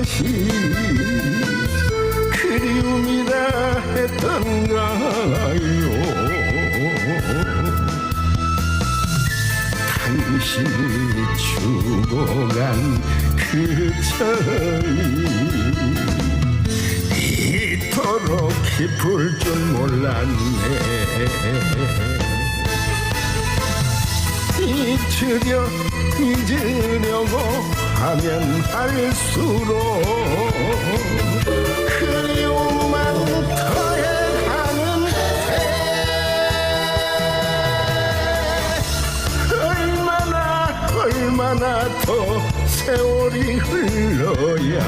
것이 그리움이라 했던가요? 당신이 죽어간 그 저이 이토록 깊을 줄 몰랐네. 잊으려 잊으려고 하면 할수록 그리움만 더해가는데 얼마나 얼마나 더 세월이 흘러야